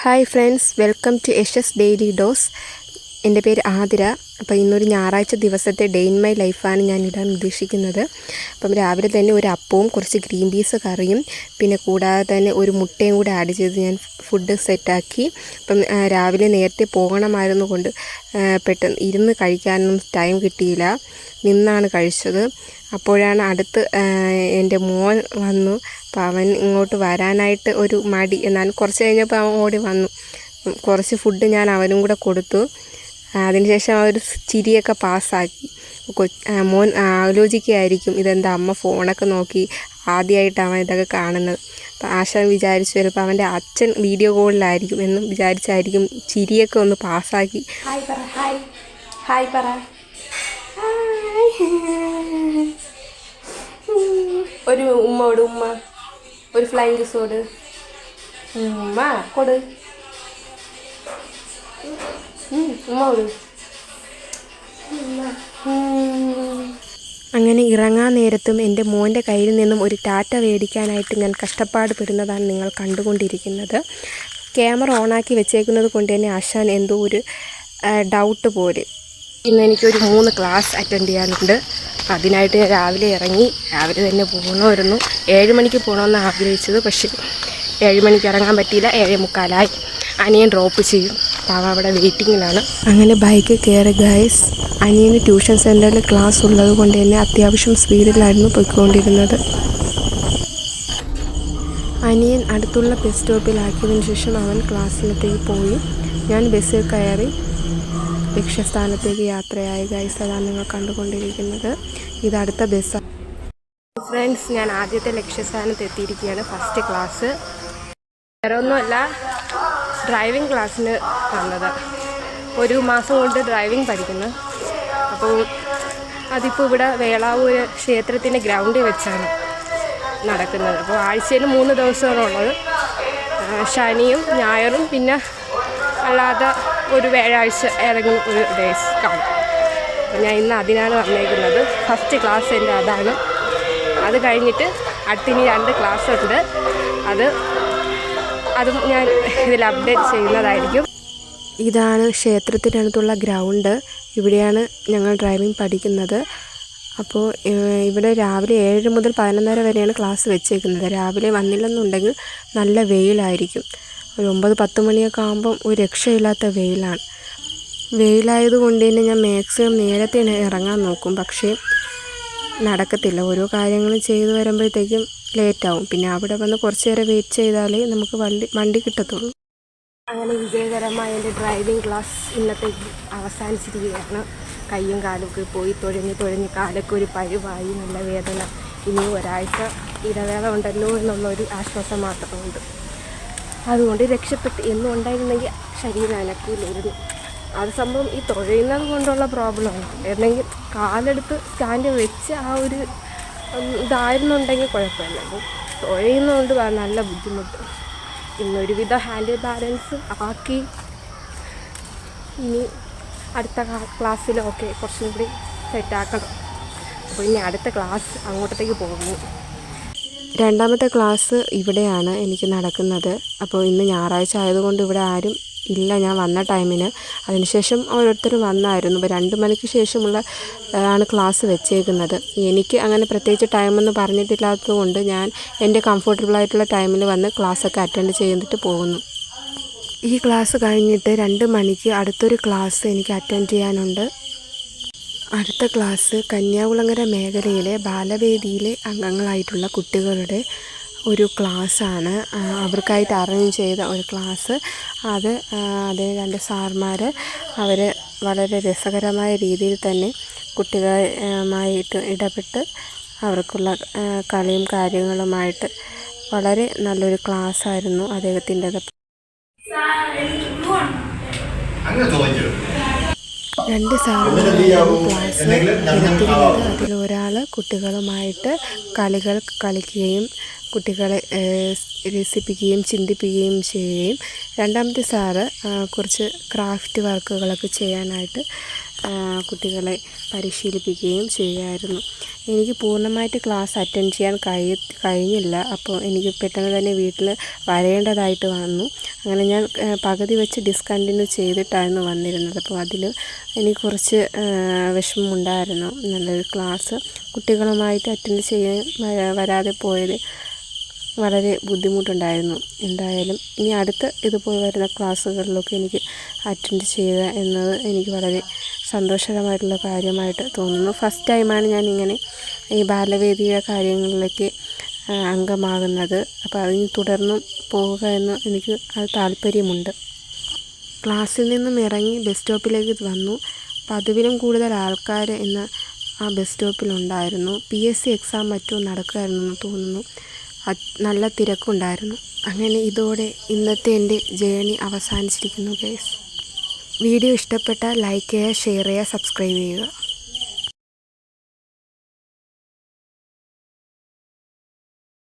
Hi friends welcome to S S daily dose എന്റെ പേര് ആതിര. അപ്പോൾ ഇന്നൊരു ഞായറാഴ്ച ദിവസത്തെ ഡേ ഇൻ മൈ ലൈഫാണ് ഞാൻ ഇടാൻ ഉദ്ദേശിക്കുന്നത്. അപ്പം രാവിലെ തന്നെ ഒരു അപ്പവും കുറച്ച് ഗ്രീൻ പീസ് കറിയും പിന്നെ കൂടാതെ തന്നെ ഒരു മുട്ടയും കൂടെ ആഡ് ചെയ്ത് ഞാൻ ഫുഡ് സെറ്റാക്കി അപ്പം രാവിലെ നേരത്തെ പോകണമായിരുന്നു കൊണ്ട് പെട്ടെന്ന് ഇരുന്ന് കഴിക്കാനൊന്നും ടൈം കിട്ടിയില്ല. നിന്നാണ് കഴിച്ചത്. അപ്പോഴാണ് അടുത്ത് എന്റെ മോൻ വന്നു. അപ്പോൾ അവൻ ഇങ്ങോട്ട് വരാനായിട്ട് ഒരു മടി. എന്നാലും കുറച്ച് കഴിഞ്ഞപ്പോൾ അവൻ ഓടി വന്നു. കുറച്ച് ഫുഡ് ഞാൻ അവനും കൂടെ കൊടുത്തു. അതിനുശേഷം ആ ഒരു ചിരിയൊക്കെ പാസ്സാക്കി. കൊ മോൻ ആലോചിക്കുകയായിരിക്കും ഇതെന്താ അമ്മ ഫോണൊക്കെ നോക്കി ആദ്യമായിട്ട് അവൻ ഇതൊക്കെ കാണുന്നത്. അപ്പോൾ ആശാൻ വിചാരിച്ചു ചിലപ്പോൾ അവന്റെ അച്ഛൻ വീഡിയോ കോളിലായിരിക്കും എന്നും വിചാരിച്ചായിരിക്കും ചിരിയൊക്കെ ഒന്ന് പാസ്സാക്കി. പറ പറ. ഒരു ഉമ്മോട് ഉമ്മ. ഒരു ഫ്ലൈങ് കിസോട് ഉമ്മ കൊട്. അങ്ങനെ ഇറങ്ങാൻ നേരത്തും എന്റെ മോന്റെ കയ്യിൽ നിന്നും ഒരു ടാറ്റ മേടിക്കാനായിട്ട് ഞാൻ കഷ്ടപ്പാട് പെടുന്നതാണ് നിങ്ങൾ കണ്ടുകൊണ്ടിരിക്കുന്നത്. ക്യാമറ ഓണാക്കി വെച്ചേക്കുന്നത് കൊണ്ട് തന്നെ ആശാൻ എന്തോ ഒരു ഡൗട്ട് പോലെ. ഇന്ന് എനിക്കൊരു മൂന്ന് ക്ലാസ് അറ്റൻഡ് ചെയ്യാനുണ്ട്. അപ്പം അതിനായിട്ട് ഞാൻ രാവിലെ ഇറങ്ങി രാവിലെ തന്നെ പോകണമായിരുന്നു ഏഴ് മണിക്ക് പോകണമെന്ന് ആഗ്രഹിച്ചത്. പക്ഷേ ഏഴ് മണിക്ക് ഇറങ്ങാൻ പറ്റിയില്ല. ഏഴേ മുക്കാലായി. അനിയൻ ഡ്രോപ്പ് ചെയ്യും. അവ അവിടെ വെയിറ്റിങ്ങിലാണ് അങ്ങനെ ബൈക്ക് കയറി ഗൈസ് അനിയന് ട്യൂഷൻ സെന്ററിൽ ക്ലാസ് ഉള്ളത് കൊണ്ട് തന്നെ അത്യാവശ്യം സ്പീഡിലായിരുന്നു പോയിക്കൊണ്ടിരുന്നത്. അനിയൻ അടുത്തുള്ള ബസ് സ്റ്റോപ്പിലാക്കിയതിനു ശേഷം അവൻ ക്ലാസ്സിലത്തേക്ക് പോയി. ഞാൻ ബസ്സിൽ കയറി ലക്ഷ്യസ്ഥാനത്തേക്ക് യാത്രയായി. ഗൈസ് അതാണ് നിങ്ങൾ കണ്ടുകൊണ്ടിരിക്കുന്നത്. ഇത് അടുത്ത ബസ്സാണ് ഫ്രണ്ട്സ് ഞാൻ ആദ്യത്തെ ലക്ഷ്യസ്ഥാനത്ത് എത്തിയിരിക്കുകയാണ്. ഫസ്റ്റ് ക്ലാസ് വേറെ ഒന്നുമല്ല ഡ്രൈവിംഗ് ക്ലാസ്സിന് വന്നത് ഒരു മാസം കൊണ്ട് ഡ്രൈവിംഗ് പഠിക്കുന്നു. അപ്പോൾ അതിപ്പോൾ ഇവിടെ വേളാവൂര് ക്ഷേത്രത്തിന്റെ ഗ്രൗണ്ടിൽ വെച്ചാണ് നടക്കുന്നത്. അപ്പോൾ ആഴ്ചയിൽ മൂന്ന് ദിവസമാണ് ഉള്ളത്. ശനിയും ഞായറും പിന്നെ അല്ലാതെ ഒരു വ്യാഴാഴ്ച ഏതെങ്കിലും ഒരു ഡേയ്സ് കാണും. അപ്പോൾ ഞാൻ ഇന്ന് അതിനാണ് വന്നേക്കുന്നത്. ഫസ്റ്റ് ക്ലാസ് എന്റെ അതാണ്. അത് കഴിഞ്ഞിട്ട് അടുത്തിനി രണ്ട് ക്ലാസ് ഉണ്ട്. അത് അതും ഞാൻ ഇതിൽ അപ്ഡേറ്റ് ചെയ്യുന്നതായിരിക്കും. ഇതാണ് ക്ഷേത്രത്തിനടുത്തുള്ള ഗ്രൗണ്ട് ഇവിടെയാണ് ഞങ്ങൾ ഡ്രൈവിംഗ് പഠിക്കുന്നത്. അപ്പോൾ ഇവിടെ രാവിലെ ഏഴ് മുതൽ പതിനൊന്നര വരെയാണ് ക്ലാസ് വെച്ചേക്കുന്നത്. രാവിലെ വന്നില്ലെന്നുണ്ടെങ്കിൽ നല്ല വെയിലായിരിക്കും. ഒരു ഒമ്പത് പത്ത് മണിയൊക്കെ ആകുമ്പം ഒരു രക്ഷയില്ലാത്ത വെയിലാണ്. വെയിലായതുകൊണ്ട് തന്നെ ഞാൻ മാക്സിമം നേരത്തെ ഇറങ്ങാൻ നോക്കും. പക്ഷേ നടക്കത്തില്ല. ഓരോ കാര്യങ്ങളും ചെയ്തു വരുമ്പോഴത്തേക്കും ലേറ്റാവും. പിന്നെ അവിടെ വന്ന് കുറച്ച് നേരം വെയിറ്റ് ചെയ്താലേ നമുക്ക് വണ്ടി വണ്ടി കിട്ടത്തുള്ളൂ. അങ്ങനെ വിജയകരമായ എന്റെ ഡ്രൈവിംഗ് ക്ലാസ് ഇന്നത്തെ അവസാനിച്ചിരിക്കുകയാണ്. കയ്യും കാലൊക്കെ പോയി തുഴഞ്ഞ് തുഴഞ്ഞ് കാലൊക്കെ ഒരു പഴുവായി നല്ല വേദന. ഇനി ഒരാഴ്ച ഇടവേള ഉണ്ടല്ലോ എന്നുള്ളൊരു ആശ്വാസം മാത്രമുണ്ട്. അതുകൊണ്ട് രക്ഷപ്പെട്ട് എന്നും ഉണ്ടായിരുന്നെങ്കിൽ ശരീരം അനക്കില്ലായിരുന്നു. അത് സംഭവം ഈ തുഴയുന്നത് കൊണ്ടുള്ള പ്രോബ്ലമാണ് അല്ലെങ്കിൽ കാലെടുത്ത് സ്റ്റാൻഡ് വെച്ച് ആ ഒരു ഇതായിരുന്നുണ്ടെങ്കിൽ കുഴപ്പമില്ല. തുഴയുന്നതുകൊണ്ട് നല്ല ബുദ്ധിമുട്ട്. ഇന്നൊരുവിധ ഹാൻഡിൽ ബാലൻസ് ആക്കി. ഇനി അടുത്ത ക്ലാസ്സിലൊക്കെ കുറച്ചും കൂടി സെറ്റാക്കണം. അപ്പോൾ ഇനി അടുത്ത ക്ലാസ് അങ്ങോട്ടത്തേക്ക് പോകുന്നു. രണ്ടാമത്തെ ക്ലാസ് ഇവിടെയാണ് എനിക്ക് നടക്കുന്നത്. അപ്പോൾ ഇന്ന് ഞായറാഴ്ച ആയതുകൊണ്ട് ഇവിടെ ആരും ഇല്ല ഞാൻ വന്ന ടൈമിന്. അതിനുശേഷം ഓരോരുത്തർ വന്നായിരുന്നു. ഇപ്പോൾ രണ്ട് മണിക്ക് ശേഷമുള്ള ആണ് ക്ലാസ് വെച്ചേക്കുന്നത്. എനിക്ക് അങ്ങനെ പ്രത്യേകിച്ച് ടൈമൊന്നും പറഞ്ഞിട്ടില്ലാത്തതുകൊണ്ട് ഞാൻ എന്റെ കംഫർട്ടബിളായിട്ടുള്ള ടൈമിൽ വന്ന് ക്ലാസ്സൊക്കെ അറ്റൻഡ് ചെയ്തിട്ട് പോകുന്നു. ഈ ക്ലാസ് കഴിഞ്ഞിട്ട് രണ്ട് മണിക്ക് അടുത്തൊരു ക്ലാസ് എനിക്ക് അറ്റൻഡ് ചെയ്യാനുണ്ട്. അടുത്ത ക്ലാസ് കന്യാകുളങ്ങര മേഖലയിലെ ബാലവേദിയിലെ അംഗങ്ങളായിട്ടുള്ള കുട്ടികളുടെ ഒരു ക്ലാസ്സാണ്. അവർക്കായിട്ട് അറേഞ്ച് ചെയ്ത ഒരു ക്ലാസ് അത് അതേ രണ്ട് സാർമാർ അവർ വളരെ രസകരമായ രീതിയിൽ തന്നെ കുട്ടികളുമായിട്ട് ഇടപെട്ട് അവർക്കുള്ള കളിയും കാര്യങ്ങളുമായിട്ട് വളരെ നല്ലൊരു ക്ലാസ്സായിരുന്നു അദ്ദേഹത്തിന്റെത്. രണ്ട് ക്ലാസ് അതിൽ ഒരാൾ കുട്ടികളുമായിട്ട് കളികൾ കളിക്കുകയും കുട്ടികളെ രസിപ്പിക്കുകയും ചിന്തിപ്പിക്കുകയും ചെയ്യുകയും രണ്ടാമത്തെ സാറ് കുറച്ച് ക്രാഫ്റ്റ് വർക്കുകളൊക്കെ ചെയ്യാനായിട്ട് കുട്ടികളെ പരിശീലിപ്പിക്കുകയും ചെയ്യുമായിരുന്നു എനിക്ക് പൂർണമായിട്ട് ക്ലാസ് അറ്റൻഡ് ചെയ്യാൻ കഴി കഴിഞ്ഞില്ല. അപ്പോൾ എനിക്ക് പെട്ടെന്ന് തന്നെ വീട്ടിൽ വരേണ്ടതായിട്ട് വന്നു. അങ്ങനെ ഞാൻ പകുതി വെച്ച് ഡിസ്കണ്ടിന്യൂ ചെയ്തിട്ടായിരുന്നു വന്നിരുന്നത്. അപ്പോൾ അതിൽ എനിക്ക് കുറച്ച് വിഷമമുണ്ടായിരുന്നു. നല്ലൊരു ക്ലാസ് കുട്ടികളുമായിട്ട് അറ്റൻഡ് ചെയ്യാൻ വരാതെ പോയത്. വളരെ ബുദ്ധിമുട്ടുണ്ടായിരുന്നു. എന്തായാലും ഇനി അടുത്ത ഇതുപോലെ വരുന്ന ക്ലാസ്സുകളിലൊക്കെ എനിക്ക് അറ്റൻഡ് ചെയ്യുക എന്നത് എനിക്ക് വളരെ സന്തോഷകരമായിട്ടുള്ള കാര്യമായിട്ട് തോന്നുന്നു. ഫസ്റ്റ് ടൈമാണ് ഞാനിങ്ങനെ ഈ ബാലവേദിയുടെ കാര്യങ്ങളിലേക്ക് അംഗമാകുന്നത്. അപ്പോൾ അതിന് തുടർന്നും പോവുക എന്ന് എനിക്ക് അത് താല്പര്യമുണ്ട്. ക്ലാസ്സിൽ നിന്നും ഇറങ്ങി ബസ് സ്റ്റോപ്പിലേക്ക് വന്നു. പതിവിലും കൂടുതൽ ആൾക്കാർ ഇന്ന് ആ ബസ് സ്റ്റോപ്പിലുണ്ടായിരുന്നു പി എസ് സി എക്സാം മറ്റും നടക്കുമായിരുന്നു എന്ന് തോന്നുന്നു. നല്ല തിരക്കുണ്ടായിരുന്നു. അങ്ങനെ ഇതോടെ ഇന്നത്തെ എന്റെ ജേണി അവസാനിച്ചിരിക്കുന്നു ഗൈസ് വീഡിയോ ഇഷ്ടപ്പെട്ടാൽ ലൈക്ക് ചെയ്യുക ഷെയർ ചെയ്യുക സബ്സ്ക്രൈബ് ചെയ്യുക.